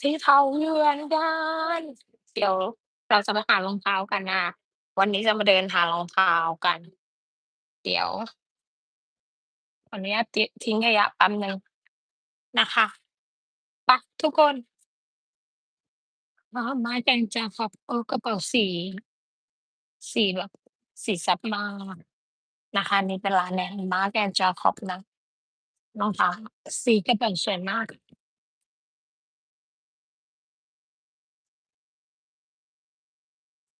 ที่เขาเยือนกันเดี๋ยวเราจะไปหารองเท้ากันนะ วันนี้จะมาเดินหารองเท้ากัน เดี๋ยวขออนุญาตติทิ้งขยะแป๊บหนึ่งนะคะไปทุกคนอ๋อไม้แดงจาขอบเออกระเป๋าสีสีแบบสีซ่บมากนะคะนี่เป็นร้านแนนมาร์กแอนด์จาคอบนะรองเท้าสีกระเป๋าสวยมาก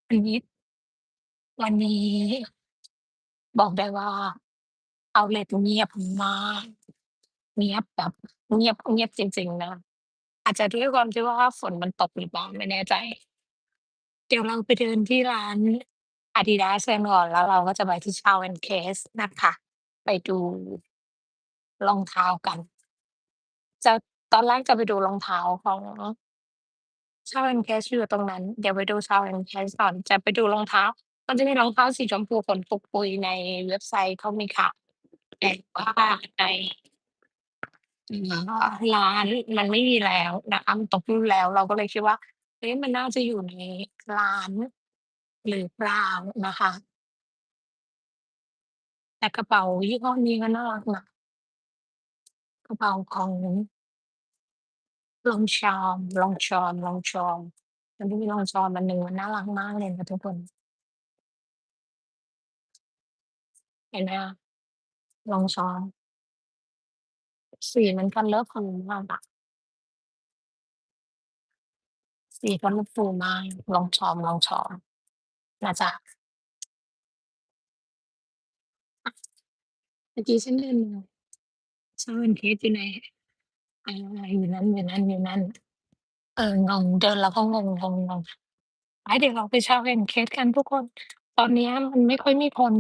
อันนี้ วันนี้ บอกได้ว่าเอาเลตเงียบมาก เงียบแบบ เงียบ เงียบจริง ๆ นะ อาจจะด้วยความที่ว่าฝนมันตกหรือเปล่า ไม่แน่ใจ เดี๋ยวเราไปเดินที่ร้าน Adidas กันก่อน แล้วเราก็จะไปที่ Charles and Keith นะคะ ไปดู รองเท้ากัน จะ ตอนแรกจะไปดูรองเท้าของ Charles and Keith อยู่ตรงนั้น เดี๋ยวไปดู Charles and Keith ก่อน จะไปดูรองเท้ามันจะมีรองเท้าสีชมพูขนปุกปุยในเว็บไซต์เขามีขายแต่ว่าในอืมร้านมันไม่มีแล้วนะคะ มันตกรุ่นแล้ว เราก็เลยคิดว่าเอ๊ะมันน่าจะอยู่ในร้าน หรือเปล่านะคะ แต่กระเป๋ายี่ห้อนี้ก็น่ารักนะ กระเป๋าของ ลองชอม ลองชอม ลองชอม มันจะมีลองชอมอันหนึ่งมันน่ารักมากเลยนะทุกคน เห็นไหมคะลองชอม สีมันก็เลิฟของมากอะสีกันลิฟฟูมากลองชอม ลองชอมนะจ๊ะเมื่อกี้ฉันเดินมาเช้าวันเทสอยู่ไหน อา อยู่นั่นอยู่นั่นอยู่นั่นเออ งง เดินแล้วก็งง งง ๆ ไป เดี๋ยวเราไป Charles and Keith กันทุกคน ตอนเนี้ยมันไม่ค่อยมีคน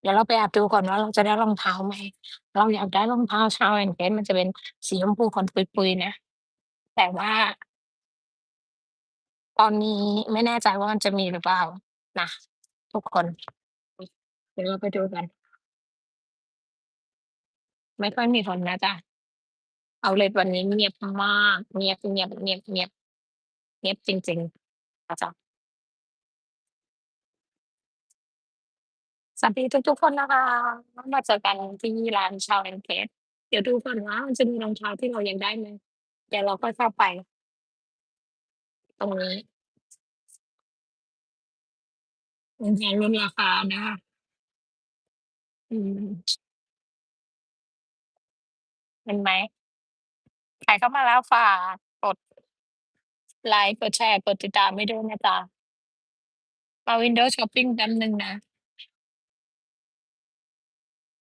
เดี๋ยวเราไปแอบดูก่อนว่า เราจะได้รองเท้าไหม เราอยากได้รองเท้า Charles and Keith มันจะเป็นสีชมพูขนปุย ๆ นะ แต่ว่า ตอนนี้ไม่แน่ใจว่ามันจะมีหรือเปล่านะทุกคน เดี๋ยวเราไปดูกัน ไม่ค่อยมีคนนะจ๊ะ เอาเลตวันนี้เงียบมาก เงียบๆๆเงียบเงียบเงียบจริงๆนะจ๊ะสวัสดีทุกๆคนนะคะมาเจอกันที่ร้าน Charles and Keith เดี๋ยวดูก่อนว่ามันจะมีรองเท้าที่เรายากได้ไหมเดี๋ยวเราค่อยเข้าไป ตรงนี้รองเท้าลดราคานะคะอืมเห็นไหม ใครเข้ามาแล้วฝากกดไลก์กดแชร์กดติดตามให้ด้วยนะจ๊ะมาวินโดว์ช็อปปิ้งแป๊บหนึ่งนะ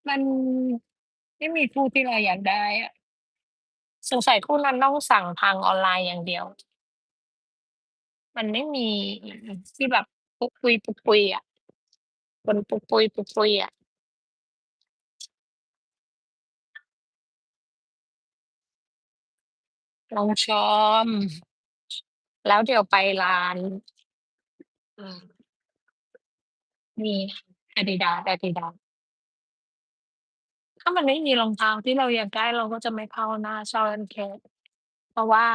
มันไม่มีคู่ที่เราอยากได้อะสงสัยคู่นั้นต้องสั่งทางออนไลน์อย่างเดียว มันไม่มีที่แบบปุกปุยๆอะขนปุกปุยๆอะ Longchamp แล้วเดี๋ยวไปร้านอืมนี่ Adidas Adidas ถ้ามันไม่มีรองเท้าที่เราอยากได้ เราก็จะไม่เข้าหน้า Charles and Keith เพราะว่า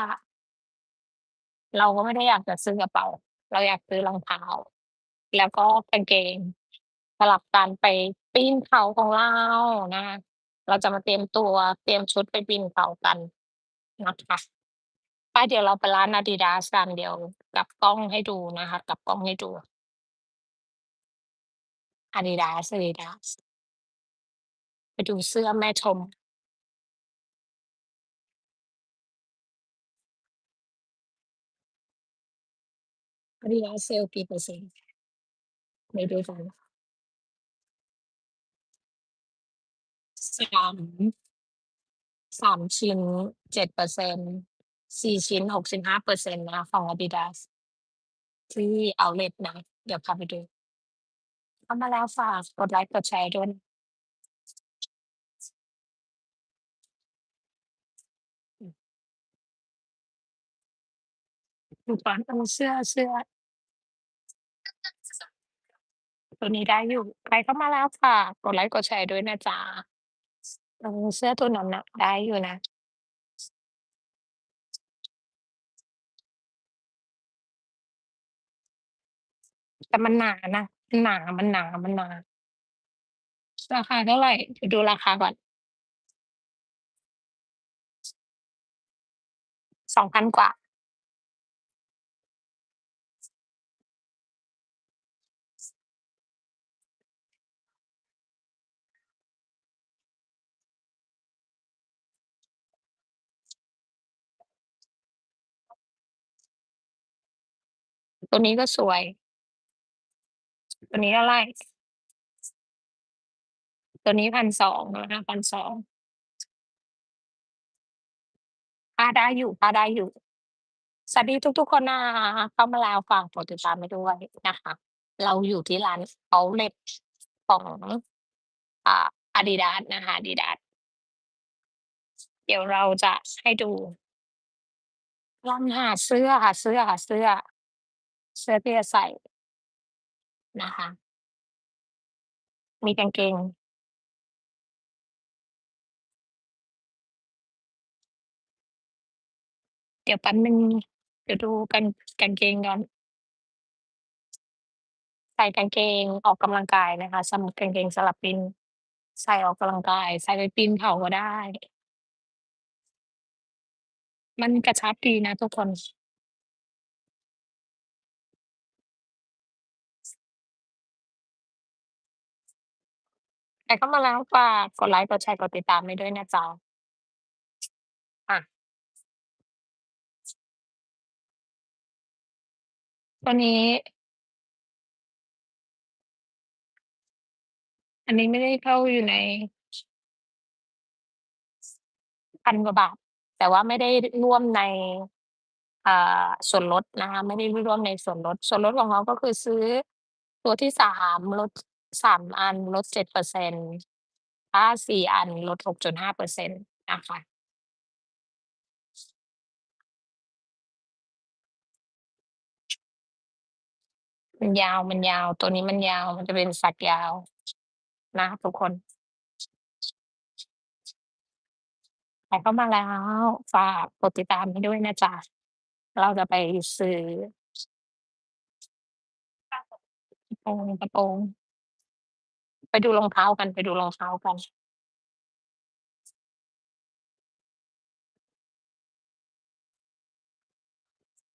เราก็ไม่ได้อยากจะซื้อกระเป๋า เราอยากซื้อรองเท้า แล้วก็กางเกงสลับกันไปปีนเขาของเรานะคะเราจะมาเตรียมตัวเตรียมชุดไปปีนเขากัน นะคะไปเดี๋ยวเราไปร้าน Adidas กัน เดี๋ยวกลับกล้องให้ดูนะคะ กลับกล้องให้ดู Adidas Adidas ไปดูเสื้อแม่ชม Adidas เซลล์กี่เปอร์เซ็นต์?ไปดูกัน 3 3ชิ้น7% 4ชิ้น65%นะคะของ Adidas ที่เอาเล็ตนะ เดี๋ยวพาไปดูเข้ามาแล้วฝากกดไลก์กดแชร์ด้วยดูก่อนเออเสื้อเสื้อ ตัวนี้ได้อยู่ ใครเข้ามาแล้วฝากกดไลก์กดแชร์ด้วยนะจ๊ะ เสื้อตัวหนาว ๆ ได้อยู่นะ แต่มันหนานะ มันหนา มันหนา มันหนา ราคาเท่าไหร่จะดูราคาก่อนสองพันกว่า ตัวนี้ก็สวย ตัวนี้เท่าไร?ตัวนี้1,200นะคะ1,200ผ้าได้อยู่ผ้าได้อยู่ สวัสดีทุกๆคนนะเข้ามาแล้วฝากกดติดตามให้ด้วยนะคะ เราอยู่ที่ร้านเอาเล็ตของอ่า Adidas นะคะ Adidas เดี๋ยวเราจะให้ดูลังหาเสื้อค่ะเสื้อค่ะเสื้อ เสื้อที่จะใส่นะคะ มีกางเกงเดี๋ยวแป๊บหนึ่งเดี๋ยวดูกางกางเกงก่อนใส่กางเกงออกกำลังกายนะคะสำกางเกงสำหรับปีนใส่ออกกำลังกาย ใส่ไปปีนเขาก็ได้ มันกระชับดีนะทุกคน ใครเข้ามาแล้ว ฝากกดไลก์กดแชร์ กดติดตามให้ด้วยนะจ๊ะ ค่ะ ตัวนี้ อันนี้ไม่ได้เข้าอยู่ใน1,000กว่าบาท แต่ว่าไม่ได้ร่วมในอ่าส่วนลดนะคะ ไม่ได้ร่วมในส่วนลด ส่วนลดของเขาก็คือซื้อตัวที่3ลด 3อันลด7%ถ้า4อันลด6.5%นต์นะคะมันยาวมันยาว ตัวนี้มันยาวมันจะเป็นสักยาว นะทุกคนใครเข้ามาแล้ว ฝากกดติดตามให้ด้วยนะจ๊ะ เราจะไปซื้อกระโปรงกระโปรง ดูรองเท้ากัน ไปดูรองเท้ากัน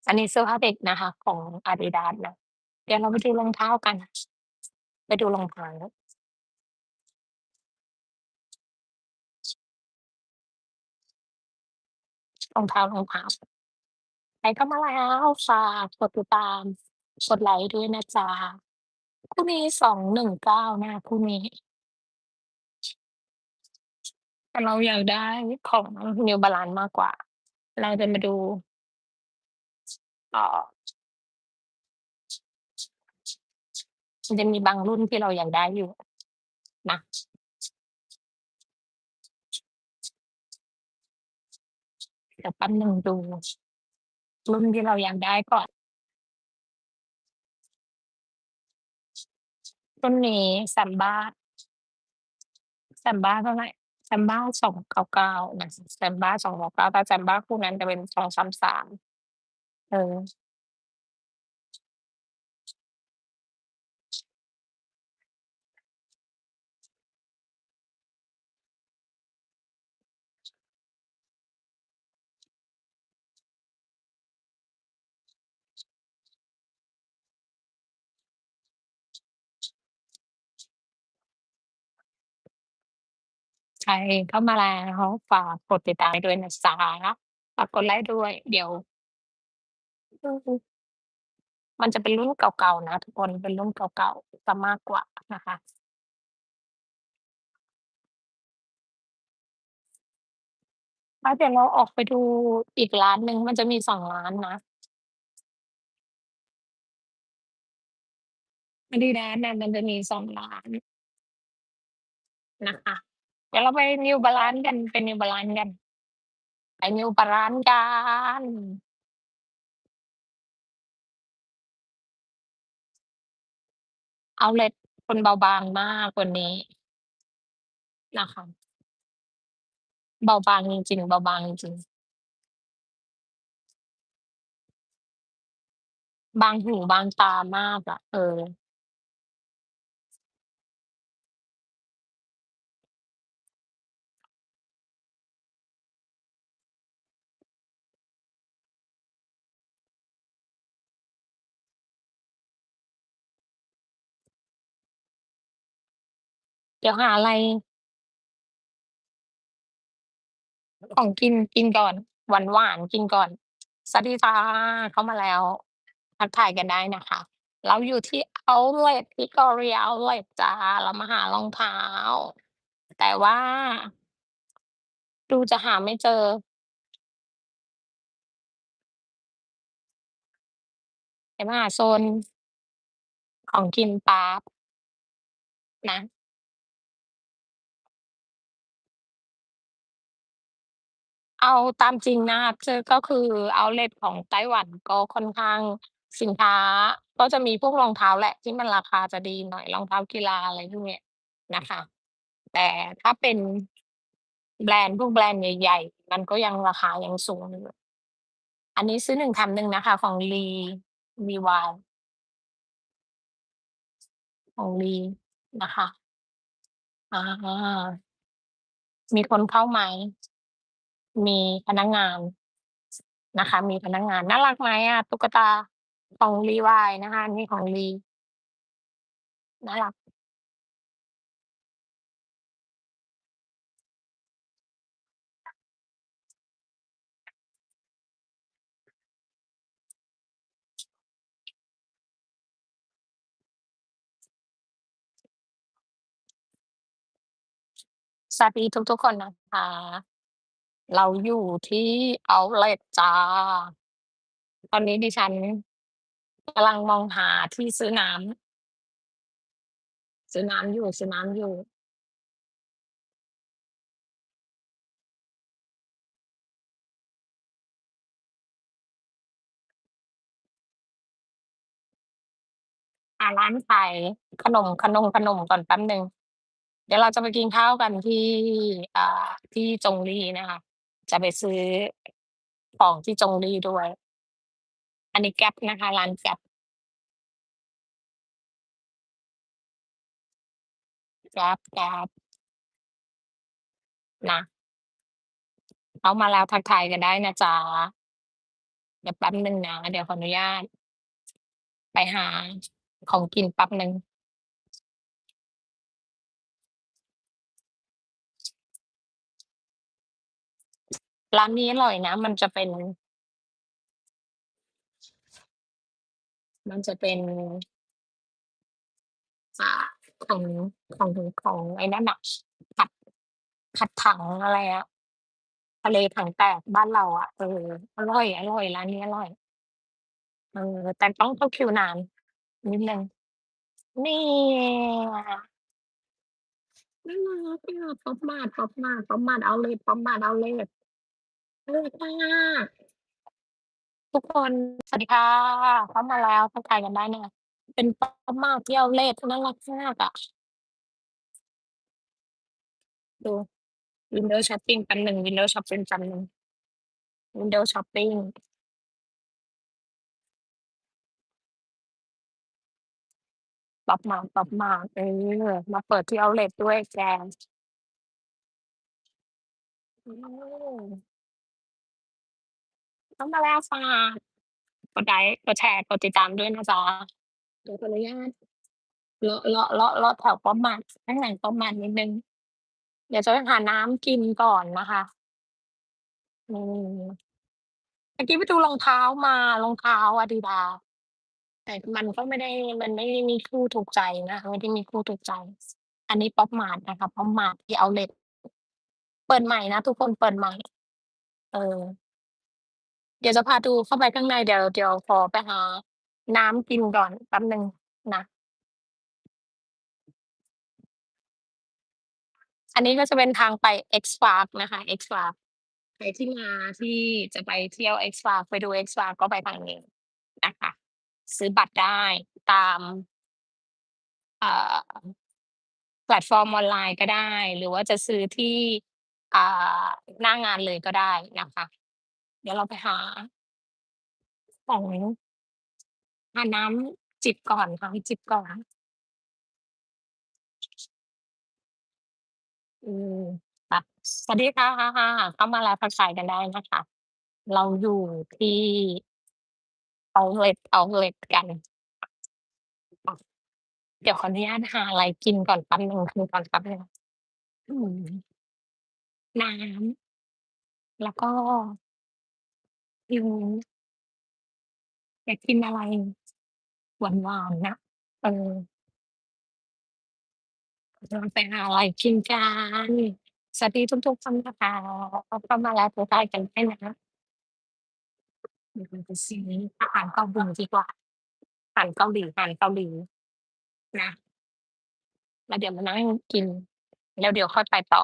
อันนี้เสื้อผ้าเด็กนะคะ ของ Adidas นะ เดี๋ยวเราไปดูรองเท้ากัน ไปดูรองเท้ารองเท้ารองเท้าใครเข้ามาแล้วฝากกดติดตาม กดไลก์ด้วยนะจ๊ะ คู่นี้219นะคะคู่นี้ แต่เราอยากได้ของ New Balance มากกว่า เราจะมาดูอ่อมันจะมีบางรุ่นที่เราอยากได้อยู่นะเดี๋ยวแป๊บหนึ่งดู รุ่นที่เราอยากได้ก่อน ต้นนี้แซมบ้า แซมบ้าเท่าไหร่ แซมบ้าสองเก้าเก้านะแซมบ้าสองเก้าเก้าแต่แซมบ้าคู่นั้นจะเป็นสองสามสาม เออ ใครเข้ามาแล้วฝากกดติดตามด้วยนะจ๊ะฝากกดไลก์ด้วย เดี๋ยว มันจะเป็นรุ่นเก่าๆนะทุกคนเป็นรุ่นเก่าๆเสียมากกว่านะคะแล้วเดี๋ยวเราออกไปดูอีกร้านหนึ่งมันจะมี2ร้านนะ Adidas น่ะมันจะมี2ร้านนะคะ เดี๋ยวเราไป New Balance กันไป New Balance กันไป New Balance กันเอาเลตคนเบาบางมากวันนี้นะคะเบาบางจริงๆเบาบางจริงบางหูบางตามากอะเออ เดี๋ยวหาอะไร ของกินกินก่อน หวานๆกินก่อน สวัสดีจ้ะเข้ามาแล้วทักทายกันได้นะคะ เราอยู่ที่เอาต์เลต Victoria Outlet จ้ะเรามาหารองเท้า แต่ว่า ดูจะหาไม่เจอเดี๋ยวมาหาโซน ของกินแป๊บนะ เอาตามจริงนะคือก็คือเอาเลตของไต้หวันก็ค่อนข้าง สินค้าก็จะมีพวกรองเท้าแหละที่มันราคาจะดีหน่อย รองเท้ากีฬา อะไรพวกเนี้ยนะคะ แต่ถ้าเป็น แบรนด์ พวกแบรนด์ใหญ่ ๆ มันก็ยังราคายังสูงอยู่ อันนี้ซื้อ 1 แถม 1 นะคะ ของ Lee Levi's ของ Lee นะคะ อา มีคนเข้าไหม? มีพนักงานนะคะ มีพนักงานน่ารักไหมอะตุ๊กตาของ Levi's นะคะอันนี้ของ Lee น่ารักสวัสดีทุกๆคนนะคะ เราอยู่ที่เอาต์เลตจ้ะตอนนี้ดิฉันกำลังมองหาที่ซื้อน้ำ ซื้อน้ำอยู่ ซื้อน้ำอยู่ หาร้านขายขนม ขนงขนมก่อนแป๊บหนึ่ง เดี๋ยวเราจะไปกินข้าวกันที่ อ่า ที่จงลี่นะคะ จะไปซื้อของที่จงลี่ด้วย อันนี้ Gap นะคะ ร้าน Gap Gap Gap นะเขามาแล้วทักทายกันได้นะจ๊ะ เดี๋ยวแป๊บหนึ่งนะ เดี๋ยวขออนุญาต ไปหาของกินแป๊บหนึ่ง ร้านนี้อร่อยนะ มันจะเป็น มันจะเป็นอ่าของของของไอ้นั่นน่ะผัดผัดถังอะไรอะทะเลถังแตกบ้านเราอะเอออร่อยอร่อยร้านนี้อร่อย เออ แต่ต้องเข้าคิวนานนิดนึงนี่น่ารักอะป๊อปมาร์ตป๊อปมาร์ตป๊อปมาร์ตเอาเลตป๊อปมาร์ตเอาเล ตน่ารักมาก ทุกคน สวัสดีค่ะ เข้ามาแล้วทักทายกันได้นะคะเป็นป๊อปมาร์ตที่เอาต์เลตน่ารักมากอะดูวินโดว์ช็อปปิงแป๊บหนึ่งวินโดว์ช็อปปิงแป๊บหนึ่งวินโดว์ช็อปปิงป๊อปมาป๊อปมาเออ มาเปิดที่เอาเลตด้วยแกอืม เข้ามาแล้วค่ะกดไลก์กดแชร์กดติดตามด้วยนะจ๊ะเดี๋ยวขออนุญาตเลาะเลาะเลาะเลาะแถวป๊อปมาร์ตข้างหลังป๊อปมาร์ตนิดนึง เดี๋ยวจะไปหาน้ำกินก่อนนะคะอืมเมื่อกี้ไปดูรองเท้ามารองเท้า Adidas แต่มันก็ไม่ได้มันไม่ได้มีคู่ถูกใจนะไม่ได้มีคู่ถูกใจ อันนี้ป๊อปมาร์ตนะคะป๊อปมาร์ตที่เอาเลตเปิดใหม่นะทุกคนเปิดใหม่ เออ เดี๋ยวจะพาดูเข้าไปข้างในเดี๋ยวเดี๋ยวขอไปหาน้ำกินก่อนแป๊บหนึ่งนะ อันนี้ก็จะเป็นทางไป X-Park นะคะ X-Park ใครที่มาที่จะไปเที่ยว X-Park ไปดู X-Park ก็ไปทางนี้นะคะ ซื้อบัตรได้ตามอ่าแพลตฟอร์มออนไลน์ก็ได้ หรือว่าจะซื้อที่อ่าหน้างานเลยก็ได้นะคะ เดี๋ยวเราไปหาของหาน้ำจิบก่อนค่ะจิบก่อนอืมค่ะสวัสดีค่ะเข้ามาแล้วทักทายกันได้นะคะ เราอยู่ที่เอาเลตเอาเลตกัน เดี๋ยวขออนุญาตหาอะไรกินก่อนแป๊บหนึ่งคือก่อนแป๊บนึงน้ำแล้วก็ หิวอยากกินอะไร หวาน ๆ นะ เออ เราไปหาอะไรกินกัน สวัสดีทุก ๆ คนนะคะ เข้ามาแล้วทักทายกันได้นะ เดี๋ยวเราไปซื้ออาหารเกาหลีดีกว่า อาหารเกาหลี อาหารเกาหลีนะ แล้วเดี๋ยวมานั่งกิน แล้วเดี๋ยวค่อยไปต่อ